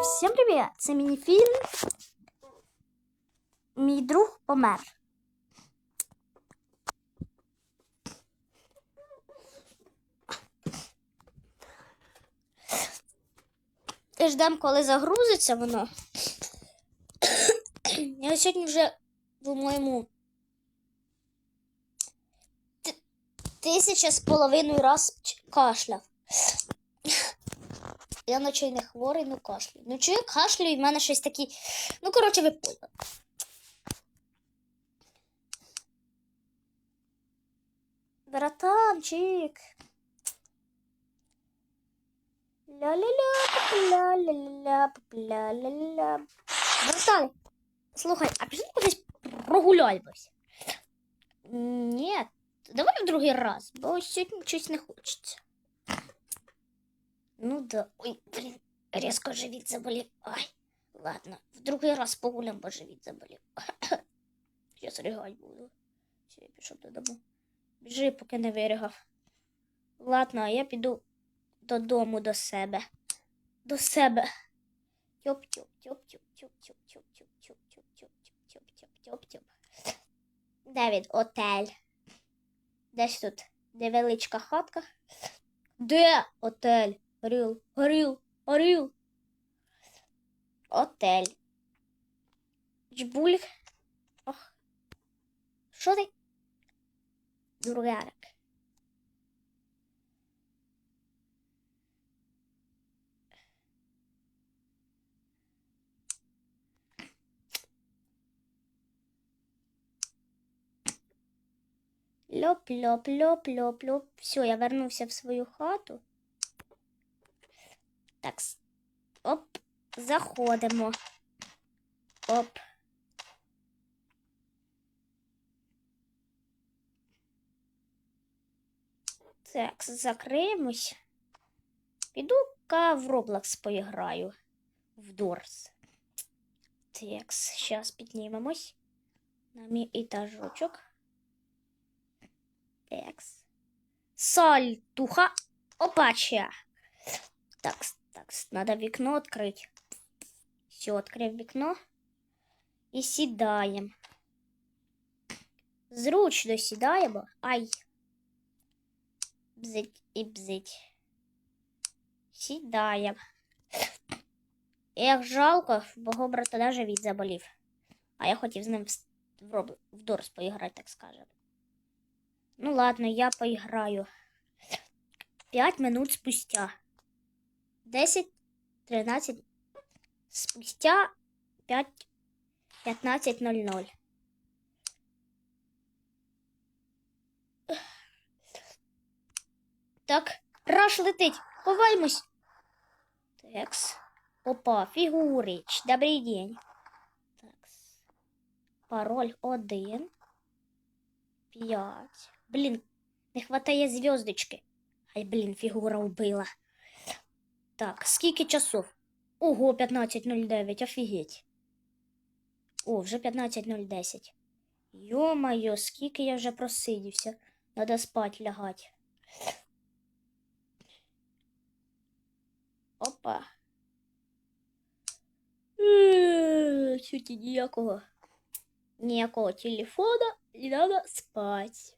всім привіт! Це мініфільм. Мій друг помер. І ждемо, коли загрузиться воно. Я сьогодні вже, по-моєму, тисяча з половиною раз кашляв. Я наче не хворий, ну кашлюю. Ну чую, кашлюю, і в мене щось такі. Ну, коротше, ви поняли. Братанчик. Ля-ля-ля, ля-ля-ля, ля-ля-ля. Братан, слухай, а пішли кудись прогуляємось? Ні, давай в другий раз, бо сьогодні щось не хочеться. Ну да. Ой, блин, резко живіт заболів. Ай, ладно, в другий раз погулям, бо живіт заболів. Сейчас ригать буду. Все, я пішов додому. Біжи, поки не виригав. Ладно, а я піду додому до себе. До себе. тьоп тьоп тьоп тьоп тьоп тьоп тьоп тьоп тьоп тьоп тьоп тьоп тьоп тьоп тьоп Де він? Отель. Десь тут невеличка хатка. Де отель? Горіл, горіл, горіл. Отель. Джбуль. Ох. Що ти? Другарик. Льоп, льоп, льоп, льоп, льоп. Все, я вернувся в свою хату. Так, оп, заходимо. Оп. Так, закриємось. Піду-ка в Roblox поіграю. В Дорс. Так, зараз піднімемось на мій етажочок. Такс. Сальтуха. Опача. Такс, такс. Надо вікно відкрити. Все, відкрив вікно. І сідаємо. Зручно сідаємо. Ай. Бзить і бзить. Сідаємо. Як жалко, бо брата даже від заболів. А я хотів з ним в, Робл- в Дорс поіграти, так скажемо. Ну ладно, я поиграю. Пять минут спустя. 10, 13. Спустя 5, 15.00. Так, раш летить. Ховаймось. Такс. Опа, фігурич. Добрий день. Такс. Пароль 1. П'ять. Блін, не хватає зв'язочки. Ай, блін, фігура вбила. Так, скільки часов? Ого, 15.09, офігеть. О, вже 15.010. Йо-моє, скільки я вже просидівся. Надо спать лягать. Опа. Сьогодні ніякого. Ніякого телефона і надо спать.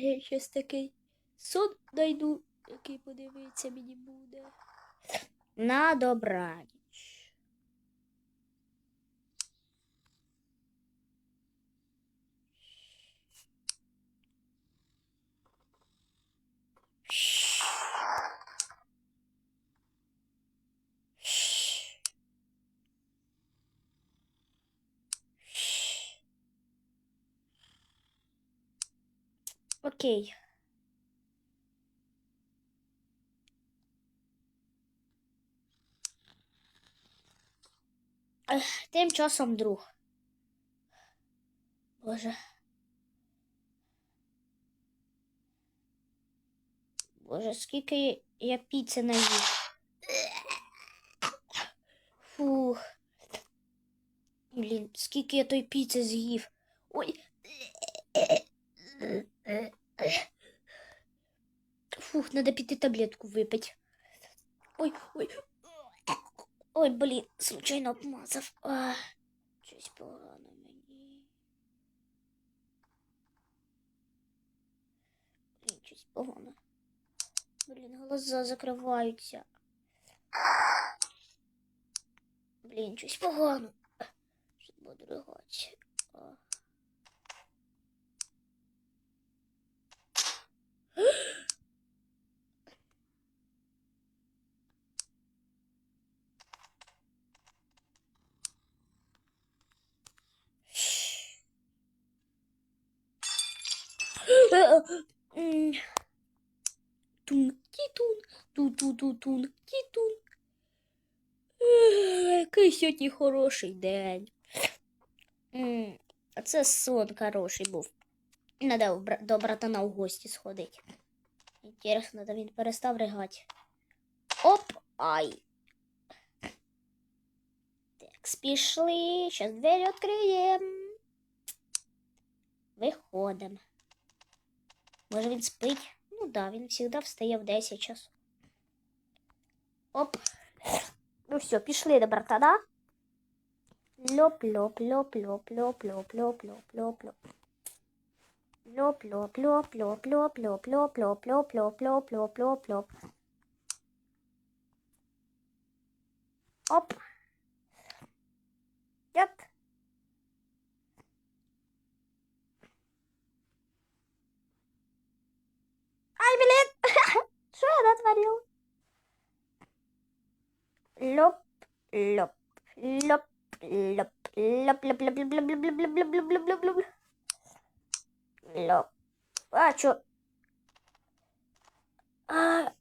Я щось такий сон найду, який подивиться мені буде. На добраніч. Окей. Ех, Тим часом друг. Боже. Боже, скільки я піци наїв. Фух. Блін, скільки я той піци з'їв. Ой. Фух, надо піти таблетку випити. Ой, ой. Ой, блін, случайно обмазав. А, щось погано мені. Блін, щось погано. Блін, глаза закриваються. Блін, щось погано. Щось буду ригати. А. М. Тун, тітун, ту-ту-ту-тун, тітун. Який сьогодні хороший день. А це сон хороший був. Надо до братана в гості сходити. Інтересно, він перестав ригати. Оп! Ай! Так, пішли. Щас двері відкриємо. Виходимо. Може він спить? Ну да, він завжди встає в 10 часов. Оп. Ну все, пішли до братана. Льоп, льоп, льоп, льоп, Ай, блин! Что я натворил? Лоп, лоп, лоп, лоп, лоп, лоп, лоп, лоп, лоп, лоп, лоп, лоп, лоп, лоп, лоп, лоп, лоп. Лоп. А, чё? А,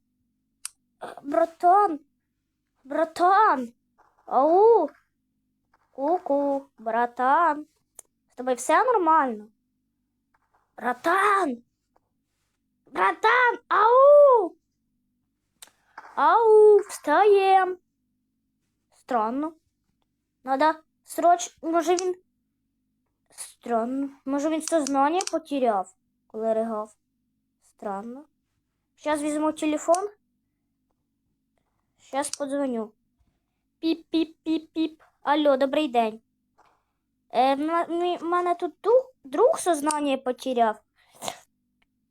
а, братан, братан, ау, ку-ку, братан, с тобой все нормально? Братан, братан, ау, ау, встаем. Странно. Надо срочно, може він. Странно. Може він сознання потеряв, коли ригав. Странно. Сейчас візьму телефон. Сейчас подзвоню. Піп-піп-піп-піп. Алло, добрий день. Е, м- мене тут друг, друг сознання потеряв.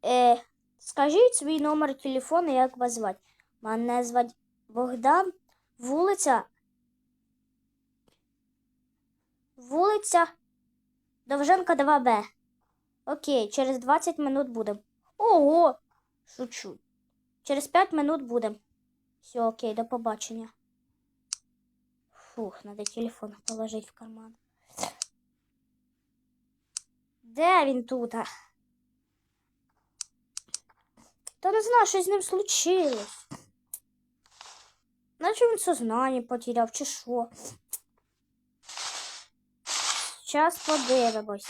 Е, скажіть свій номер телефону, як вас звати. Мене звати Богдан. Вулиця. Вулиця Довженка 2Б. Окей, через 20 минут будем. Ого! Шучу. Через 5 минут будем. Все, окей, до побачення. Фух, надо телефон положить в карман. Де він тут? Та не знаю, що з ним случилось. Наче він сознання потеряв, чи що. Зараз подивимось.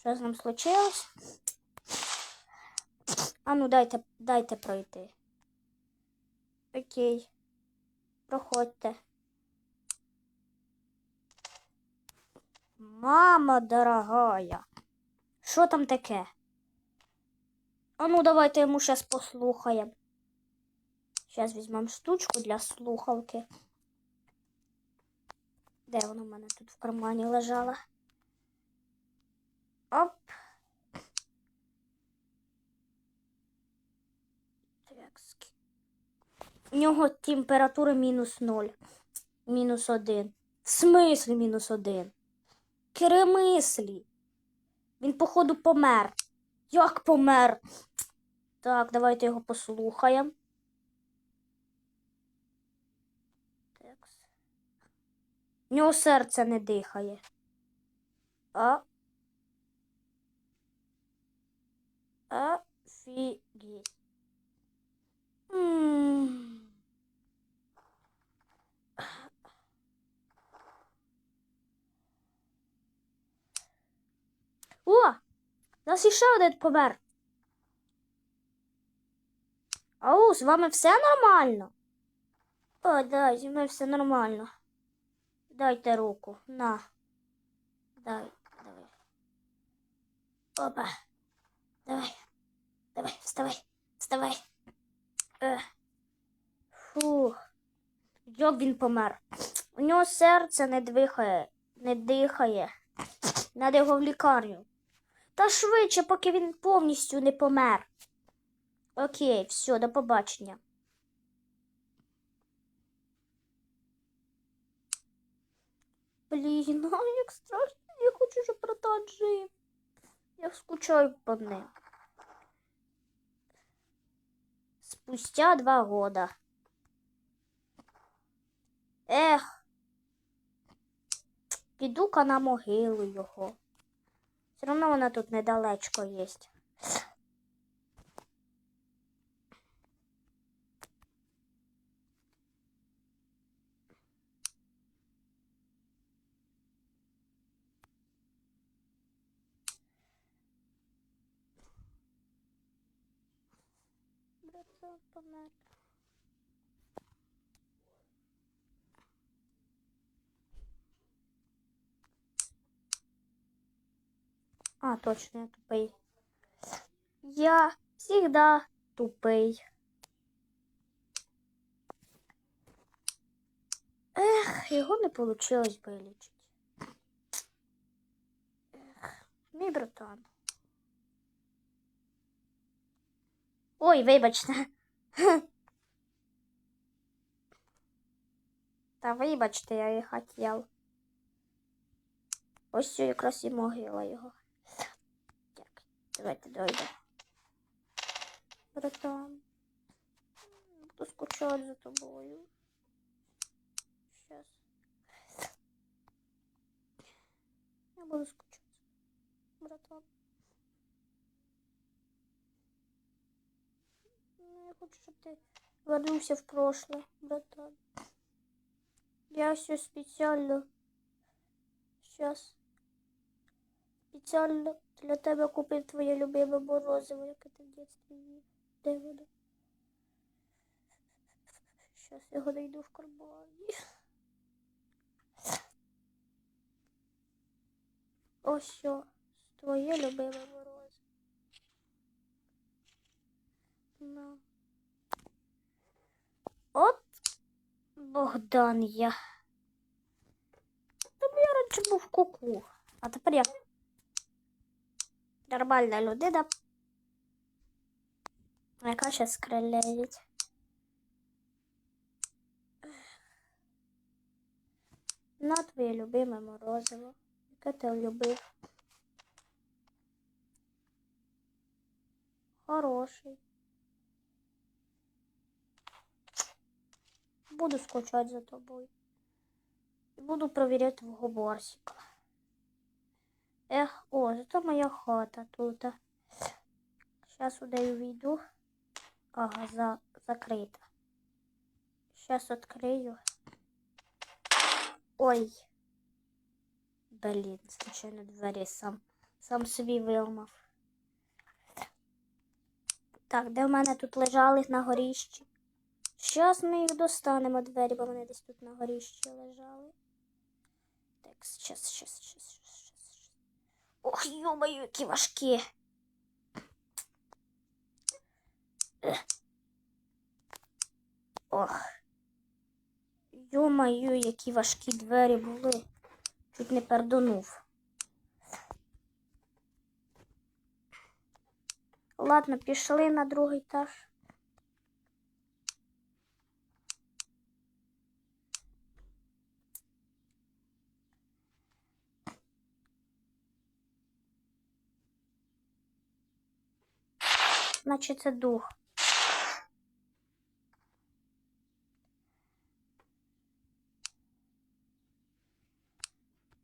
Що з ним случилось? А ну дайте, дайте пройти. Окей. Проходьте. Мама дорогая. Що там таке? А ну давайте йому зараз послухаємо. Зараз візьмемо штучку для слухавки. Де вона в мене тут в кармані лежала? Оп. У нього температура мінус 0. Мінус 1. В смислі мінус 1? Керемислі. Він, походу, помер. Як помер? Так, давайте його послухаємо. У нього серце не дихає. А. Офігеть. О! Нас іще один помер. Ау, з вами все нормально? О, да, зі мною все нормально. Дайте руку. На. Дай, давай. Опа. Давай. Давай, вставай. Вставай. Е. Фух. Як він помер? У нього серце не дихає, не дихає. Надо його в лікарню. Та швидше, поки він повністю не помер. Окей, все, до побачення. Блін, а як страшно, я хочу, щоб братан жив. Я скучаю по ним. Спустя два года. Ех. Піду-ка на могилу його. Все одно вона тут недалечко є. Братан помер. А, точно, я тупий. Я всегда тупий. Ех, його не получилось вилічити. Ех, мій братан. Ой, вибачте. Та вибачте, я і хотів. Ось якраз і могила його. Давайте дойдемо. Братан. Буду скучати за тобою. Щас. Я буду скучати. Братан. Ну, Я хочу, щоб ти вернувся в прошлое, братан. Я все спеціально. Сейчас. Спеціально для тебе купив твоє любиме морозиво, яке ти в дитинстві їв. Де воно? Щас його знайду в кармані. Ось що. Твоє любиме морозиво. На. От Богдан я. Тобі я раніше був куку. А тепер я нормальна людина. Яка ще скреляють. На твоє любиме морозиво. Яке ти любив. Хороший. Буду скучати за тобою. Буду провіряти твого борсика. Ех, о, зато моя хата тут. Зараз сюди увійду. Ага, за, закрита. Зараз відкрию. Ой. Блін, случайно двері сам, сам собі виламав. Так, де в мене тут лежали на горіщі? Щас ми їх достанемо двері, бо вони десь тут на горіщі лежали. Так, щас, щас. щас. Ох, йомаю, які важкі. Ох. Йомаю, які важкі двері були. Чуть не пердонув. Ладно, пішли на другий етаж. Значить, це дух.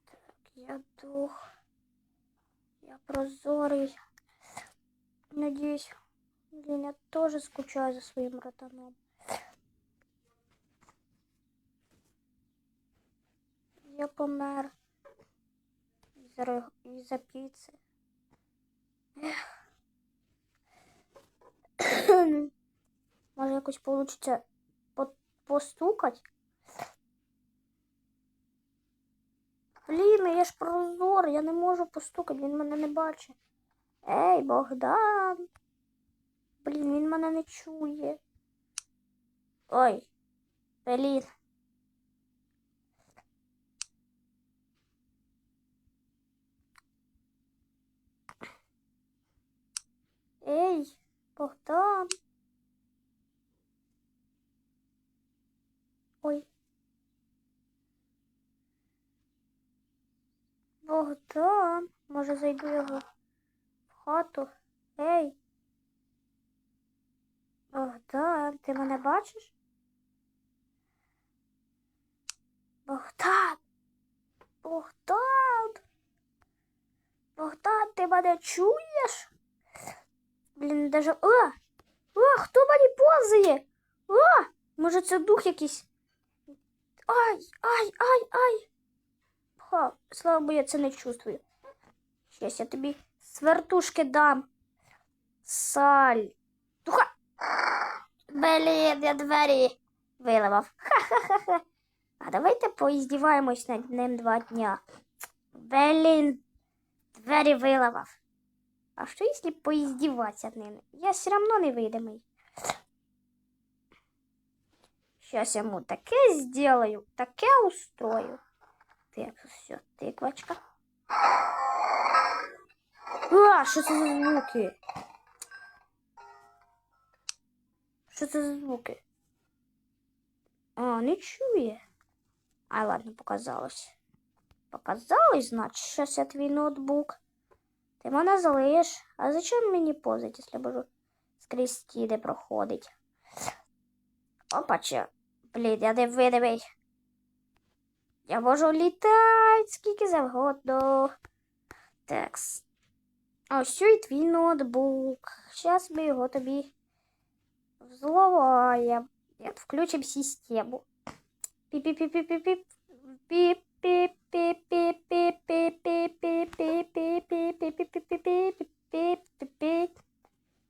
Так, я дух. Я прозорий. Надеюсь, блин, я тоже скучаю за своим братаном. Я помер із-за ро- із-за піци. Може якось получиться по- постукать? Блін, я ж прозор, я не можу постукати, він мене не бачить. Ей, Богдан. Блін, він мене не чує. Ой, Блін. Ей, Богдан. Ой. Богдан. Може зайду його в хату. Ей. Богдан, ти мене бачиш? Богдан. Богдан. Богдан, ти мене чуєш? Блін, даже. О! О, хто мені повзає? О! Може це дух якийсь? Ай, ай, ай, ай. Ха, слава Богу, я це не чувствую. Щас я тобі свертушки дам. Саль. Духа. Блін, я двері виливав. Ха-ха-ха. А давайте поіздіваємось над ним два дня. Блін, двері виливав. А що якщо поіздіватися над ним? Я все равно невидимий. Сейчас я ему таке сделаю, таке устрою. Так, все, тиквочка. А, що це за звуки? Що це за звуки? А, не чує. А, ладно, показалось. Показалось, значить, щас я твій ноутбук. Ти мене залиш. А зачем мені позить, якщо буду скрізь тіде проходить? Опаче. Блін, я не видимий. Я можу літати скільки завгодно. Такс. Ось і твій ноутбук. Зараз ми його тобі взловаємо. Включимо систему. Піп-піп-піп-піп-піп. Піп-піп.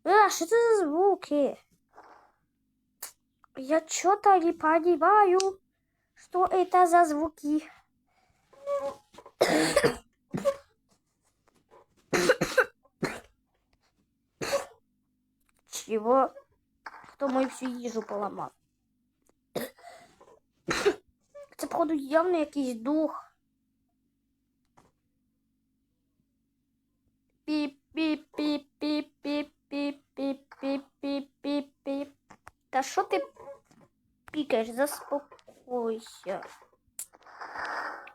А, що це за звуки? Я что-то не понимаю, что это за звуки. Чего? Хто мою всю їжу поламав? Це, походу, явно якийсь дух. Що ти пікаєш? Заспокойся.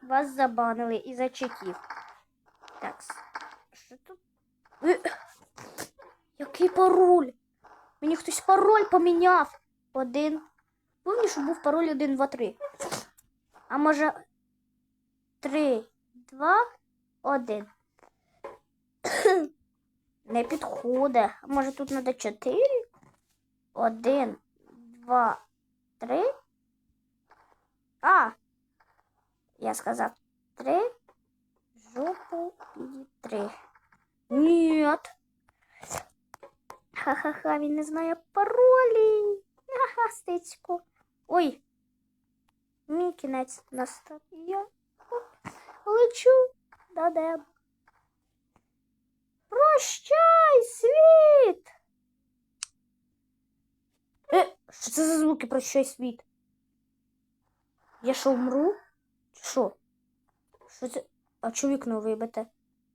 Вас забанили і за чеків. Так, що тут? Який пароль? Мені хтось пароль поміняв. Один. Помніш, що був пароль 1, 2, 3. А може 3, 2, 1. Не підходить. Може тут треба 4? Один, два, три. А! Я сказав три. Жопу і три. Нет. Ха-ха-ха, він не знає паролі. Ха-ха, стицьку. Ой. Мій кінець настав. Я лечу до неба. Прощай, світ! Що це за звуки прощай світ? Я що вмру? Чи що? Що це? А чого вікно вибите?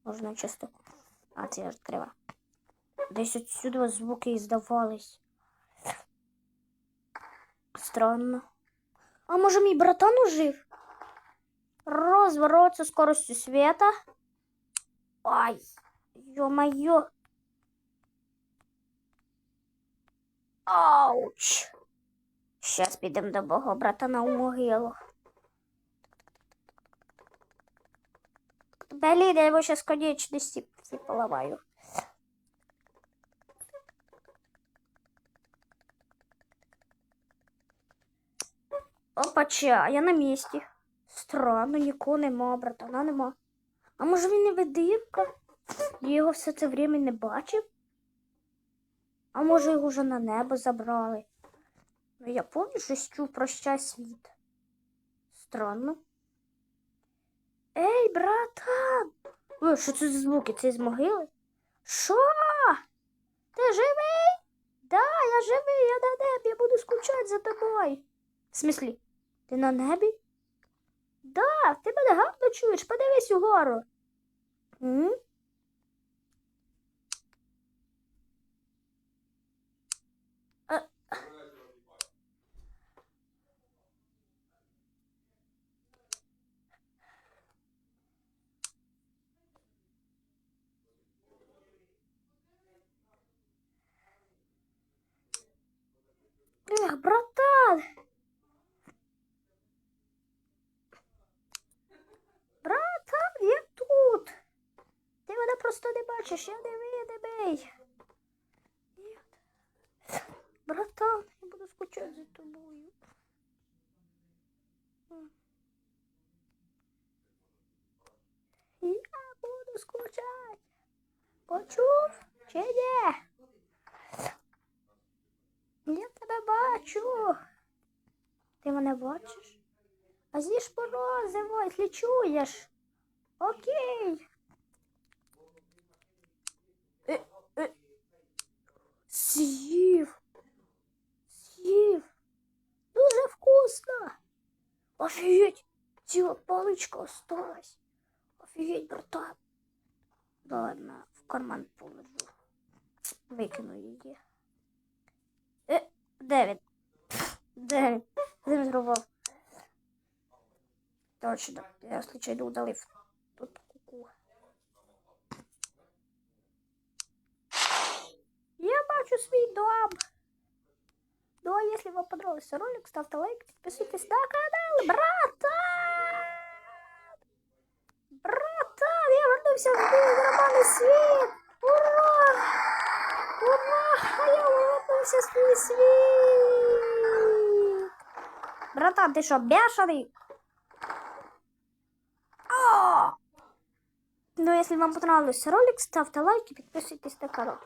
Можна часто. А, це я відкрива. Десь отсюди звуки здавались. Странно. А може мій братан ужив? Розворот со скоростью света. Ай, ё-моё. Ауч. Щас підемо до Бога братана у могилу. Блін, я його щас конечності всі поламаю. Опача, я на місці. Странно, нікого нема, братана нема. А може він не видивка? Я його все це время не бачив? А може його вже на небо забрали? Ну я пам'ятаю, щось чув прощай світ. Странно. Ей, братан! Ой, що це за звуки? Це з могили? Що? Ти живий? Да, я живий, я на небі, я буду скучати за тобою. В смислі? Ти на небі? Да, ти мене гарно чуєш, подивись угору. М? Е. Ех, братан! Братан, я тут. Ти мене просто не бачиш, я невидимий. Ні. Братан, я буду скучати за тобою. М. Я скучати. Почув чи ні? Я тебе бачу. Ти мене бачиш? А з'їж морозиво, якщо чуєш. Окей. Е, е. З'їв. З'їв. Дуже вкусно. Офігеть, ціла паличка осталась. Офігеть, братан. Ладно, в карман положу. Викину її. Е, де він? Де він? Де зрубав? Точно, я случайно удалив тут куку. Я бачу свій дом. Ну, а если вам понравился ролик, ставьте лайк, подписывайтесь на канал, братан! Братан, я вернулся в мой нормальный свет! Ура! Ура! Я вернулся в свой свет! Братан, ты что, бешеный? А! Ну, если вам понравился ролик, ставьте лайк и подписывайтесь на канал.